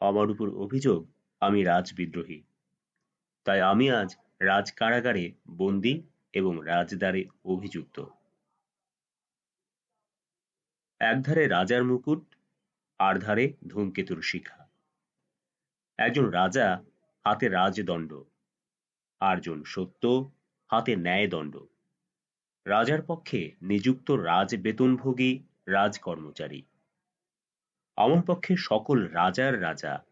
আমার উপর অভিযোগ, আমি রাজবিদ্রোহী তাই আমি আজ রাজ কারাগারে বন্দী এবং রাজদ্বারে অভিযুক্ত। একধারে রাজার মুকুট আর ধারে ধূমকেতুর শিখা। একজন রাজা, হাতে রাজদণ্ড। আরজন সত্য, হাতে ন্যায়দণ্ড। রাজার পক্ষে নিযুক্ত রাজ বেতনভোগী রাজ কর্মচারী আমার পক্ষে সকল রাজার রাজা,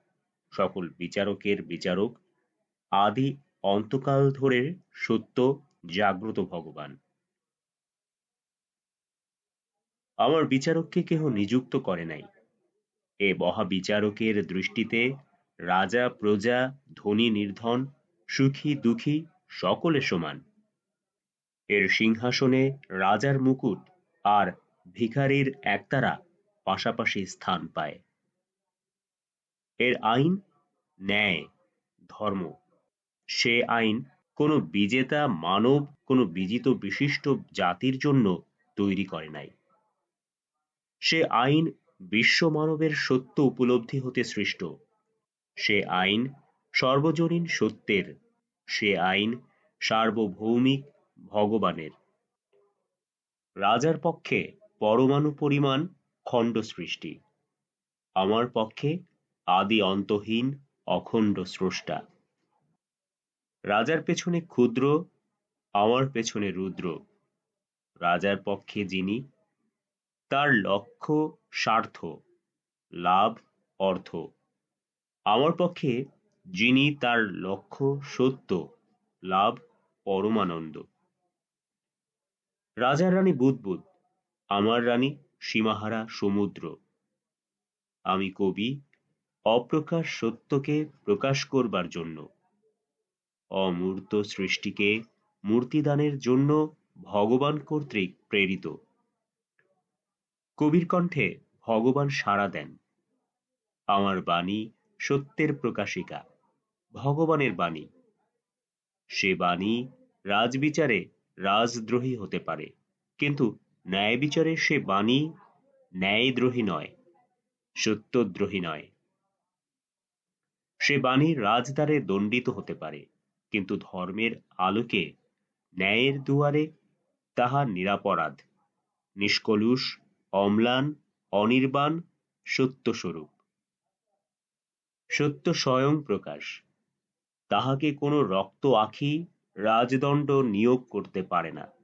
সকল বিচারকের বিচারক আদি অন্তকাল ধরে সত্য, জাগ্রত ভগবান। আমার বিচারককে কেহ নিযুক্ত করে নাই। এ মহাবিচারকের দৃষ্টিতে রাজা, প্রজা, ধনী, নির্ধন, সুখী, দুঃখী সকলে সমান। এর সিংহাসনে রাজার মুকুট আর ভিখারির একতারা পাশাপাশি স্থান পায়। এর আইন ন্যায়, ধর্ম। সে আইন কোন বিজেতা, মানব, কোন বিজিত বিশিষ্ট জাতির জন্য তৈরি করে নাই। সে আইন বিশ্ব মানবের সত্য উপলব্ধি হতে সৃষ্ট। সে আইন সর্বজনীন সত্যের। সে আইন সার্বভৌমিক ভগবানের। রাজার পক্ষে পরমাণু পরিমাণ খণ্ড সৃষ্টি। আমার পক্ষে আদি অন্তহীন অখণ্ড স্রষ্টা। রাজার পেছনে ক্ষুদ্র, আমার পেছনে রুদ্র। রাজার পক্ষে যিনি, তার লক্ষ্য স্বার্থ, লাভ, অর্থ। আমার পক্ষে যিনি, তার লক্ষ্য সত্য, লাভ, পরমানন্দ। রাজার রানী বুদবুদ আমার রানী সীমাহারা সমুদ্র। আমি কবি, অপ্রকাশ সত্যকে প্রকাশ করবার জন্য। অমূর্ত সৃষ্টিকে মূর্তিদানের জন্য ভগবান কর্তৃক প্রেরিত। কবির কণ্ঠে ভগবান সাড়া দেন। আমার বাণী সত্যের প্রকাশিকা, ভগবানের বাণী। সে বাণী রাজবিচারে রাজদ্রোহী হতে পারে, কিন্তু ন্যায় বিচারে সে বাণী ন্যায়দ্রোহী নয়, সত্যদ্রোহী নয়। সে বাণী রাজদ্বারে দণ্ডিত হতে পারে, কিন্তু ধর্মের আলোকে ন্যায়ের দুয়ারে তাহা নিরাপরাধ, নিষ্কলুষ, অম্লান, অনির্বাণ, সত্যস্বরূপ। সত্য স্বয়ং প্রকাশ, তাহাকে কোনো রক্ত আখি রাজদণ্ড নিয়োগ করতে পারে না।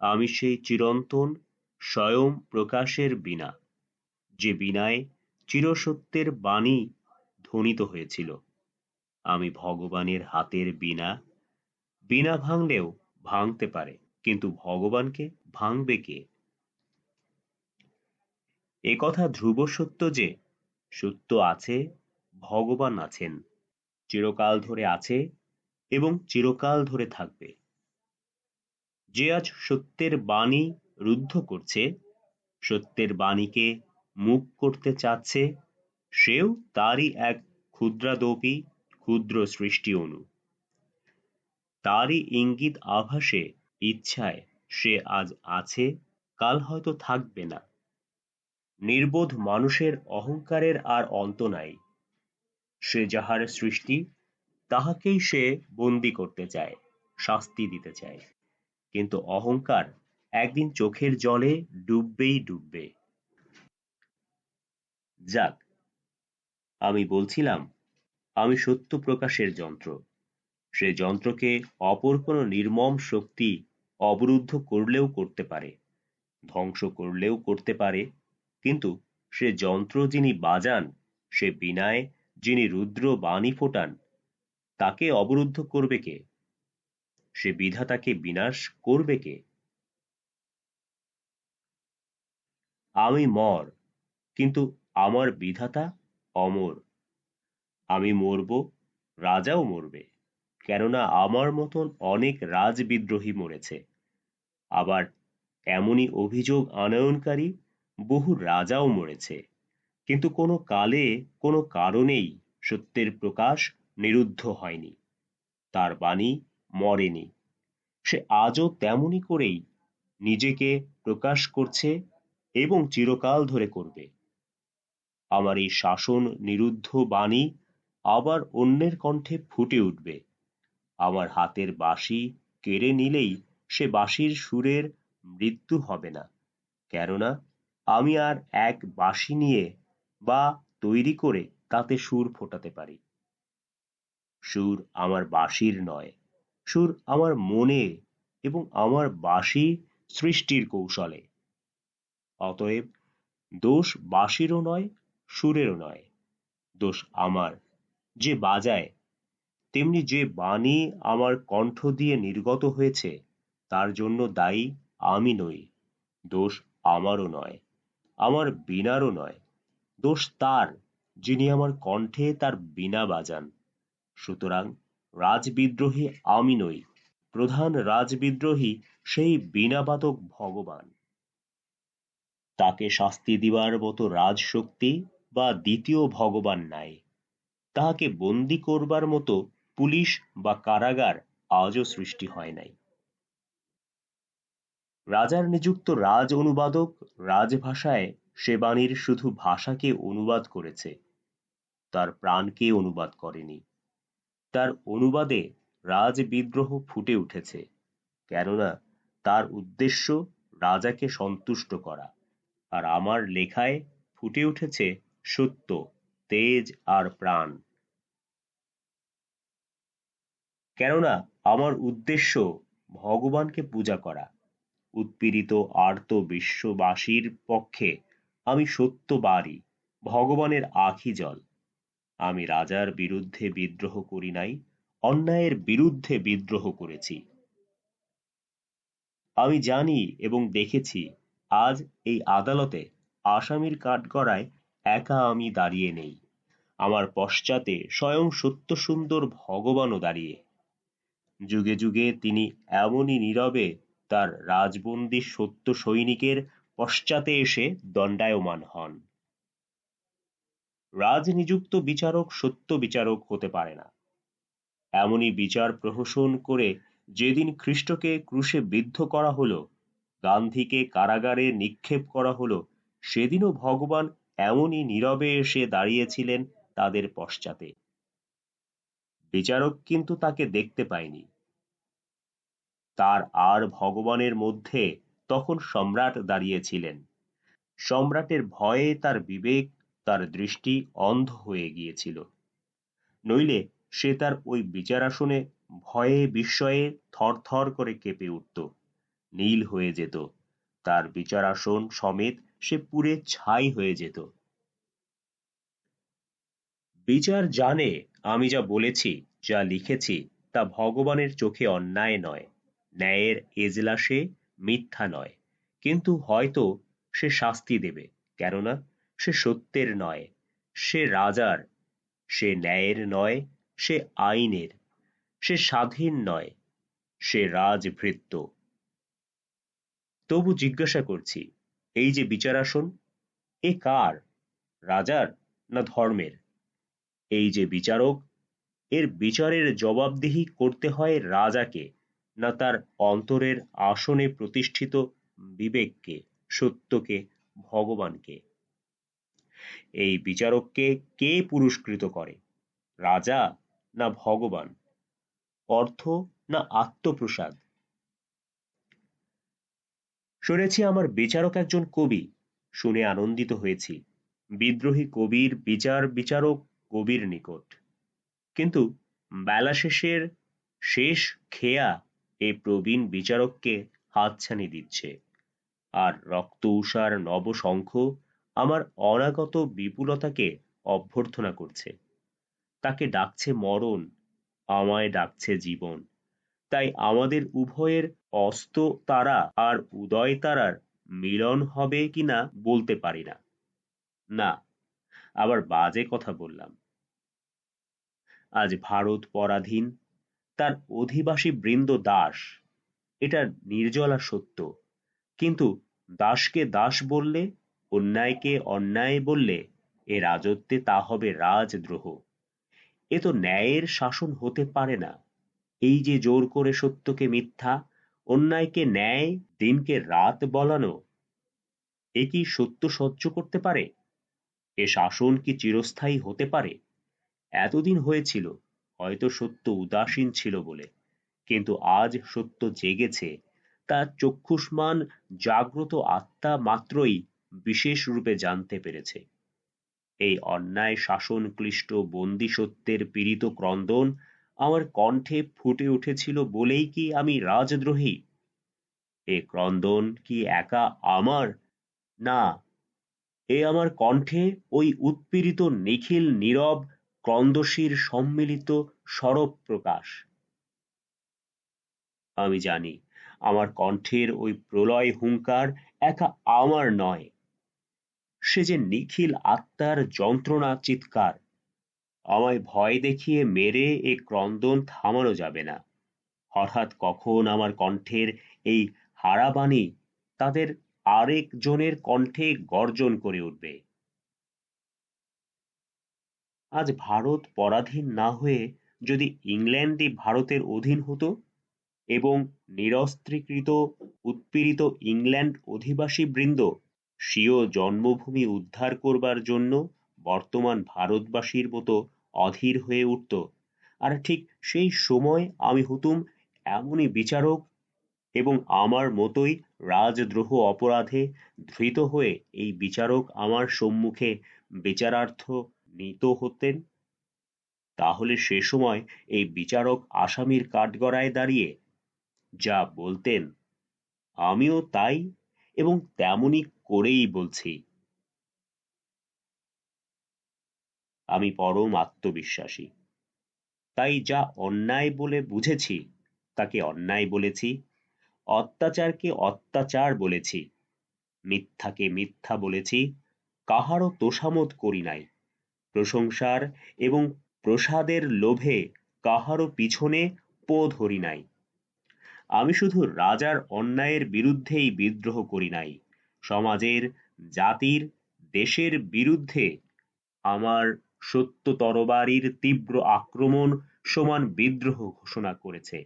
আমি সেই চিরন্তন, স্বয়ং প্রকাশের বিনা যে বিনায় চিরসত্যের বাণী ধ্বনিত হয়েছিল। আমি ভগবানের হাতের বিনা বিনা ভাঙলেও ভাঙতে পারে, কিন্তু ভগবানকে ভাঙবে কে? এ কথা ধ্রুব সত্য যে, সত্য আছে, ভগবান আছেন, চিরকাল ধরে আছে এবং চিরকাল ধরে থাকবে। যে আজ সত্যের বাণী রুদ্ধ করছে, সত্যের বাণীকে মুখ করতে চাচ্ছে, সেও তারই এক ক্ষুদ্রাদপি, ক্ষুদ্র সৃষ্টি অনু। তারই ইঙ্গিত আভাসে, ইচ্ছায় সে আজ আছে, কাল হয়তো থাকবে না। নির্বোধ মানুষের অহংকারের আর অন্ত নাই। সে যাহার সৃষ্টি, তাহাকেই সে বন্দি করতে চায়, শাস্তি দিতে চায়। কিন্তু অহংকার একদিন চোখের জলে ডুববেই ডুববে। যাক, আমি বলছিলাম, আমি সত্য প্রকাশের যন্ত্র। সে যন্ত্রকে অপর কোনো নির্মম শক্তি অবরুদ্ধ করলেও করতে পারে, ধ্বংস করলেও করতে পারে, কিন্তু সে যন্ত্র যিনি বাজান, সে বিনায় যিনি রুদ্র বাণী ফোটান, তাকে অবরুদ্ধ করবে কে? সে বিধাতাকে বিনাশ করবে কে? আমি মর, কিন্তু আমার বিধাতা অমর। আমি মরব, রাজাও মরবে, কেননা আমার মতন অনেক রাজবিদ্রোহী মরেছে। আবার এমনই অভিযোগ আনয়নকারী বহু রাজাও মরেছে। কিন্তু কোনো কালে কোনো কারণেই সত্যের প্রকাশ নিরুদ্ধ হয়নি। তার বাণী মরেনি। সে আজও তেমনি করেই নিজেকে প্রকাশ করছে এবং চিরকাল ধরে করবে। আমার এই শাসন নিরুদ্ধ বাণী আবার অন্যের কণ্ঠে ফুটে উঠবে। আমার হাতের বাঁশি কেড়ে নিলেই সে বাঁশির সুরের মৃত্যু হবে না। কেননা আমি আর এক বাঁশি নিয়ে বা তৈরি করে তাতে সুর ফোটাতে পারি। সুর আমার বাঁশির নয়। সুর আমার মনে এবং আমার বাঁশি সৃষ্টির কৌশলে। অতএব দোষ বাঁশিরও নয়, সুরেরও নয়। দোষ আমার, যে বাজায়, তেমনি যে বাণী আমার কণ্ঠ দিয়ে নির্গত হয়েছে, তার জন্য দায়ী আমি নই। দোষ আমারও নয়, আমার বিনারও নয়। দোষ তার, যিনি আমার কণ্ঠে তার বিনা বাজান। সুতরাং রাজবিদ্রোহী আমি নই, প্রধান রাজবিদ্রোহী সেই বিনাবাদক ভগবান। তাকে শাস্তি দিবার মতো রাজশক্তি বা দ্বিতীয় ভগবান নাই। তাহাকে বন্দি করবার মতো পুলিশ বা কারাগার আজও সৃষ্টি হয় নাই। রাজার নিযুক্ত রাজ অনুবাদক রাজভাষায় সে বাণীর শুধু ভাষাকে অনুবাদ করেছে, তার প্রাণকে অনুবাদ করেনি। তার অনুবাদে রাজ বিদ্রোহ ফুটে উঠেছে, কেননা তার উদ্দেশ্য রাজাকে সন্তুষ্ট করা। আর আমার লেখায় ফুটে উঠেছে সত্য, তেজ আর প্রাণ। কেননা আমার উদ্দেশ্য ভগবানকে পূজা করা। উৎপীড়িত আর্ত বিশ্ববাসীর পক্ষে আমি সত্য বাড়ি ভগবানের আখি জল। আমি রাজার বিরুদ্ধে বিদ্রোহ করি নাই, অন্যায়ের বিরুদ্ধে বিদ্রোহ করেছি। আমি জানি এবং দেখেছি, আজ এই আদালতে আসামির কাঠগড়ায় একা আমি দাঁড়িয়ে নেই। আমার পশ্চাতে স্বয়ং সত্য সুন্দর ভগবানও দাঁড়িয়ে। যুগে যুগে তিনি এমনই নীরবে তার রাজবন্দী সত্য সৈনিকের পশ্চাতে এসে দণ্ডায়মান হন। রাজনিযুক্ত বিচারক সত্য বিচারক হতে পারে না। এমনই বিচার প্রহসন করে যেদিন খ্রিস্টকে ক্রুশে বিদ্ধ করা হলো, গান্ধীকে কারাগারে নিক্ষেপ করা হলো, সেদিনও ভগবান এমনই নীরবে এসে দাঁড়িয়েছিলেন তাদের পশ্চাতে। বিচারক কিন্তু তাকে দেখতে পায়নি। তার আর ভগবানের মধ্যে তখন সম্রাট দাঁড়িয়েছিলেন। সম্রাটের ভয়ে তার বিবেক তার দৃষ্টি অন্ধ হয়ে গিয়েছিল। নইলে সে তার ওই বিচারাসনে ভয়ে বিস্ময়ে থরথর করে কেঁপে উঠত। নীল হয়ে যেত। তার বিচারাসন সমেত সে পুরে ছাই হয়ে যেত। বিচার জানে আমি যা বলেছি, যা লিখেছি, তা ভগবানের চোখে অন্যায় নয়। ন্যায়ের এজলাসে মিথ্যা নয়। কিন্তু হয়তো সে শাস্তি দেবে, কেননা সে সত্যের নয়, সে রাজার, সে ন্যায়ের নয়, সে আইনের, সে স্বাধীন নয়, সে রাজভৃত্য। তবু জিজ্ঞাসা করছি, এই যে বিচারাসন, এ কার, রাজার না ধর্মের? এই যে বিচারক, এর বিচারের জবাবদিহি করতে হয় রাজাকে, না তার অন্তরের আসনে প্রতিষ্ঠিত বিবেককে, সত্যকে, ভগবানকে। এই বিচারককে কে পুরস্কৃত করে? রাজা না ভগবান? অর্থ না আত্মপ্রসাদ? শুনেছি আমার বিচারক একজন কবি। শুনে আনন্দিত হয়েছি। বিদ্রোহী কবির বিচার বিচারক কবির নিকট। কিন্তু বেলা শেষের শেষ খেয়া এই প্রবীণ বিচারককে হাতছানি দিচ্ছে। আর রক্ত উষার নবশঙ্খ আমার অনাগত বিপুলতাকে অভ্যর্থনা করছে। তাকে ডাকছে মরণ, আমায় ডাকছে জীবন। তাই আমাদের উভয়ের অস্ত তারা আর উদয় তারার মিলন হবে কিনা বলতে পারি না। না, আবার বাজে কথা বললাম। আজ ভারত পরাধীন, তার অধিবাসী বৃন্দ দাস, এটা নির্জলা সত্য। কিন্তু দাসকে দাস বললে অন্যায়কে অন্যায় বললে এ রাজত্বে তা হবে রাজদ্রোহ। এ তো ন্যায়ের শাসন হতে পারে না। এই যে জোর করে সত্যকে মিথ্যা, অন্যায়কে ন্যায়, দিনকে রাত বলানো, এ কি সত্য সহ্য করতে পারে? এ শাসন কি চিরস্থায়ী হতে পারে? এতদিন হয়েছিল, হয়তো সত্য উদাসীন ছিল বলে। কিন্তু আজ সত্য জেগেছে। তা চক্ষুষ্মান, জাগ্রত আত্মা মাত্রই বিশেষ রূপে জানতে পেরেছে। এই অন্যায় শাসন ক্লিষ্ট বন্দি সত্যের পীড়িত ক্রন্দন আমার কণ্ঠে ফুটে উঠেছিল বলেই কি আমি রাজদ্রোহী? এ ক্রন্দন কি একা আমার? না, এ আমার কণ্ঠে ওই উৎপীড়িত নিখিল নীরব ক্রন্দশীর সম্মিলিত সরব প্রকাশ। আমি জানি, আমার কণ্ঠের ওই প্রলয় হুঙ্কার একা আমার নয়। সে যে নিখিল আত্মার যন্ত্রণা চিৎকার। আমায় ভয় দেখিয়ে মেরে এ ক্রন্দন থামানো যাবে না। হঠাৎ কখন আমার কণ্ঠের এই হারাবাণী তাদের আরেক জনের কণ্ঠে গর্জন করে উঠবে। আজ ভারত পরাধীন না হয়ে যদি ইংল্যান্ডই ভারতের অধীন হতো এবং নিরস্ত্রীকৃত উৎপীড়িত ইংল্যান্ড অধিবাসী বৃন্দ স্বীয় জন্মভূমি উদ্ধার করবার জন্য বর্তমান ভারতবাসীর মতো অধীর হয়ে উঠত। আর ঠিক সেই সময় আমি হতুম এমনই বিচারক এবং আমার মতোই রাজদ্রোহ অপরাধে ধৃত হয়ে এই বিচারক আমার সম্মুখে বিচারার্থ নিত হতেন। তাহলে সে সময় এই বিচারক আসামির কাঠগড়ায় দাঁড়িয়ে যা বলতেন, আমিও তাই এবং তেমনি করেই বলছি। আমি পরম আত্মবিশ্বাসী। তাই যা অন্যায় বলে বুঝেছি, তাকে অন্যায় বলেছি, অত্যাচারকে অত্যাচার বলেছি, মিথ্যাকে মিথ্যা বলেছি, কাহারও তোষামত করি নাই। প্রশংসার এবং প্রসাদের লোভে কাহারও পিছনে পো ধরি নাই। আমি শুধু রাজার অন্যায়ের বিরুদ্ধেই বিদ্রোহ করি নাই। সমাজের, জাতির, দেশের বিরুদ্ধে আমার সত্য তরবারির তীব্র আক্রমণ সমান বিদ্রোহ ঘোষণা করেছে।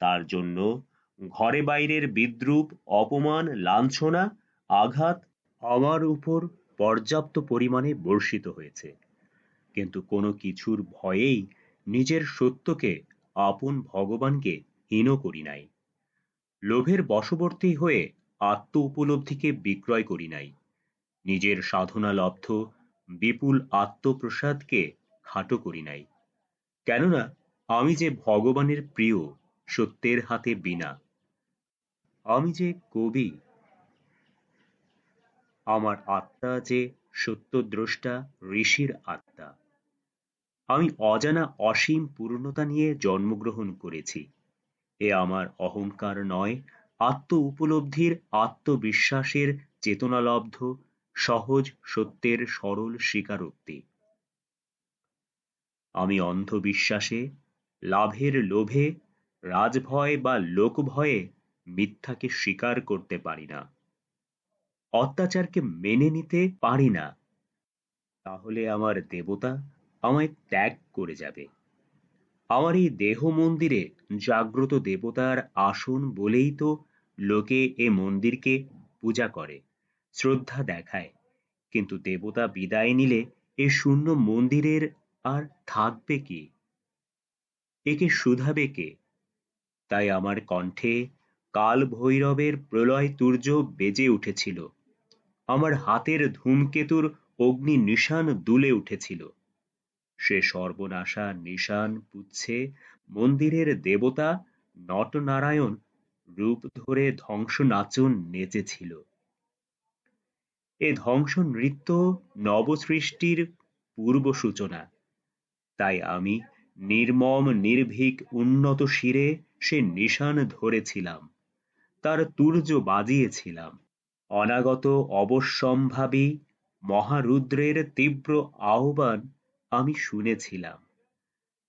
তার জন্য ঘরে বাইরের বিদ্রুপ, অপমান, লাঞ্ছনা, আঘাত আমার উপর পর্যাপ্ত পরিমাণে বর্ষিত হয়েছে। কিন্তু কোনো কিছুর ভয়েই নিজের সত্যকে আপন ভগবানকে হীন করি নাই। লোভের বশবর্তী হয়ে আত্ম উপলব্ধিকে বিক্রয় করি নাই। নিজের সাধনা লব্ধ, বিপুল আত্মপ্রসাদকে খাটো করি নাই। কেননা, আমি যে ভগবানের প্রিয়, সত্যের হাতে বিনা। আমি যে কবি, আমার আত্মা যে সত্যদ্রষ্টা, ঋষির আত্মা। আমি অজানা অসীম পূর্ণতা নিয়ে জন্মগ্রহণ করেছি। এ আমার অহংকার নয় আত্ম উপলব্ধির আত্মবিশ্বাসের চেতনালব্ধ, সহজ সত্যের সরল স্বীকারোক্তি। আমি অন্ধবিশ্বাসে, লাভের লোভে, রাজভয় বা লোকভয়ে মিথ্যাকে স্বীকার করতে পারি না। অত্যাচারকে মেনে নিতে পারি না। তাহলে আমার দেবতা আমায় ত্যাগ করে যাবে। আমার এই দেহ মন্দিরে জাগ্রত দেবতার আসন বলেই তো লোকে এ মন্দিরকে পূজা করে, শ্রদ্ধা দেখায়, কিন্তু দেবতা বিদায় নিলে এ শূন্য মন্দিরের আর থাকবে কি? একে শুধাবে কে? তাই আমার কণ্ঠে কাল ভৈরবের প্রলয় তুর্য বেজে উঠেছিল। আমার হাতের ধূমকেতুর অগ্নি নিশান দুলে উঠেছিল। সে সর্বনাশা নিশান পুচ্ছে মন্দিরের দেবতা নটনারায়ণ রূপ ধরে ধ্বংস নাচন নেচেছিল। এ ধ্বংস নৃত্য নবসৃষ্টির পূর্ব সূচনা তাই আমি নির্মম, নির্ভীক, উন্নত শিরে সে নিশান ধরেছিলাম, তার তুর্য বাজিয়েছিলাম। অনাগত অবশ্যম্ভাবী মহারুদ্রের তীব্র আহ্বান আমি শুনেছিলাম।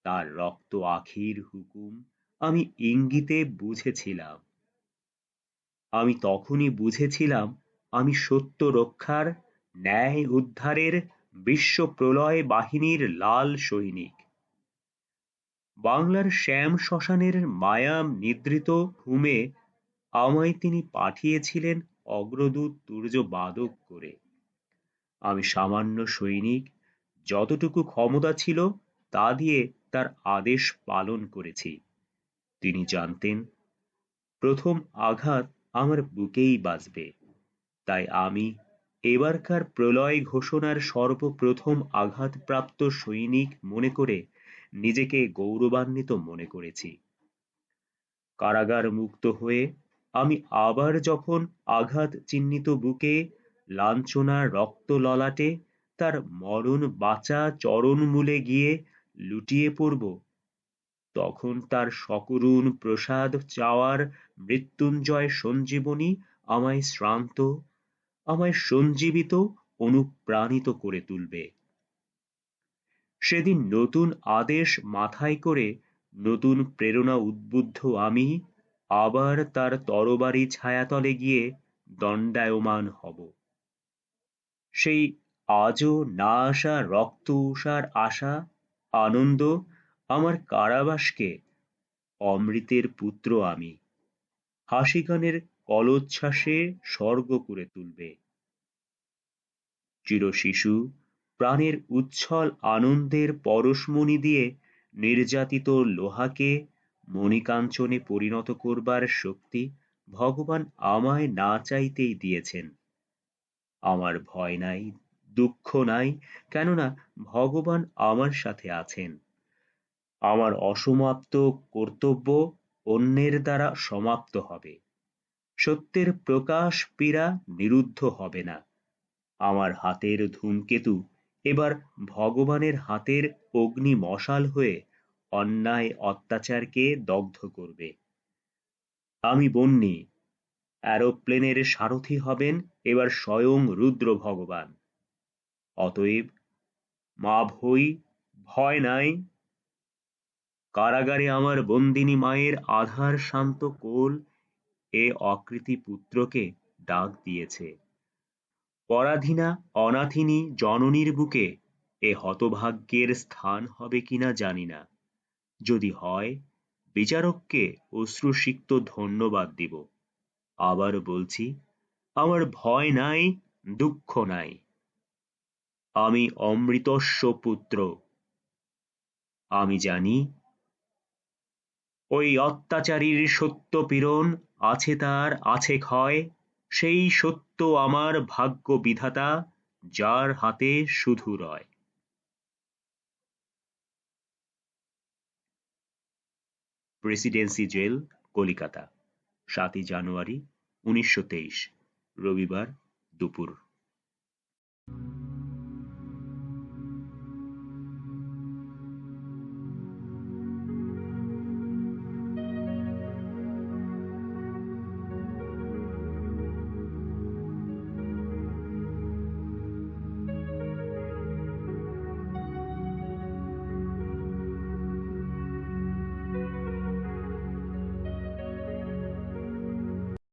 তার রক্ত আখির হুকুম আমি ইঙ্গিতে বুঝেছিলাম। আমি তখনই বুঝেছিলাম আমি সত্য রক্ষার ন্যায় উদ্ধারের বিশ্ব প্রলয় বাহিনীর লাল সৈনিক। বাংলার শ্যাম শ্মশানের মায়াম নিদ্রিত ঘুমে আমায় তিনি পাঠিয়েছিলেন অগ্রদূত তুর্য বাদক করে। আমি সামান্য সৈনিক, যতটুকু ক্ষমতা ছিল তা দিয়ে তার আদেশ পালন করেছি। তিনি জানতেন, প্রথম আঘাত আমার বুকেই বাজবে। তাই আমি এবারকার প্রলয় ঘোষণার সর্বপ্রথম আঘাতপ্রাপ্ত সৈনিক মনে করে নিজেকে গৌরবান্বিত মনে করেছি। কারাগার মুক্ত হয়ে আমি আবার যখন আঘাত চিহ্নিত বুকে লাঞ্ছনা, রক্ত ললাটে, তার মরণ বাঁচা চরণ মূলে গিয়ে লুটিয়ে পড়ব তখন তার সকরুণ প্রসাদ চাওয়ার মৃত্যুঞ্জয় সঞ্জীবনী আমায় শ্রান্ত, আমায় সঞ্জীবিত, অনুপ্রাণিত করে তুলবে। সেদিন নতুন আদেশ মাথায় করে নতুন প্রেরণা উদ্বুদ্ধ আমি আবার তার তরবারি ছায়াতলে গিয়ে দণ্ডায়মান হব। সেই আজও না আসা রক্ত, উষার আশা, আনন্দ আমার কারাবাসকে অমৃতের পুত্র আমি। হাসি গানের কলোচ্ছ্বাসে স্বর্গ করে তুলবে। চিরশিশু প্রাণের উচ্ছল আনন্দের পরশমণি দিয়ে নির্যাতিত লোহাকে মণিকাঞ্চনে পরিণত করবার শক্তি ভগবান আমায় না চাইতেই দিয়েছেন। আমার ভয় নাই, দুঃখ নাই, কেননা ভগবান আমার সাথে আছেন। আমার অসমাপ্ত কর্তব্য অন্যের দ্বারা সমাপ্ত হবে। সত্যের প্রকাশ পীড়া নিরুদ্ধ হবে না। আমার হাতের ধূমকেতু এবার ভগবানের হাতের অগ্নি মশাল হয়ে অন্যায় অত্যাচারকে দগ্ধ করবে। আমি বন্যি, অ্যারোপ্লেনের সারথি হবেন এবার স্বয়ং রুদ্র ভগবান। অতএব, মা ভই, ভয় নাই কারাগারে আমার বন্দিনী মায়ের আধার শান্ত কোল এ অকৃতি পুত্রকে ডাক দিয়েছে। পরাধীনা, অনাথিনী, জননীর বুকে এ হতভাগ্যের স্থান হবে কিনা জানি না। যদি হয়, বিচারককে অশ্রুসিক্ত ধন্যবাদ দিব। আবার বলছি, আমার ভয় নাই, দুঃখ নাই। আমি অমৃতস্ব পুত্র। আমি জানি ওই অত্যাচারীর সত্য পীড়ন আছে তার আছে ক্ষয়, সেই সত্য আমার ভাগ্য বিধাতা, যার হাতে শুধু রয়। প্রেসিডেন্সি জেল, কলিকাতা, সাতই জানুয়ারি, উনিশশো তেইশ, রবিবার, দুপুর।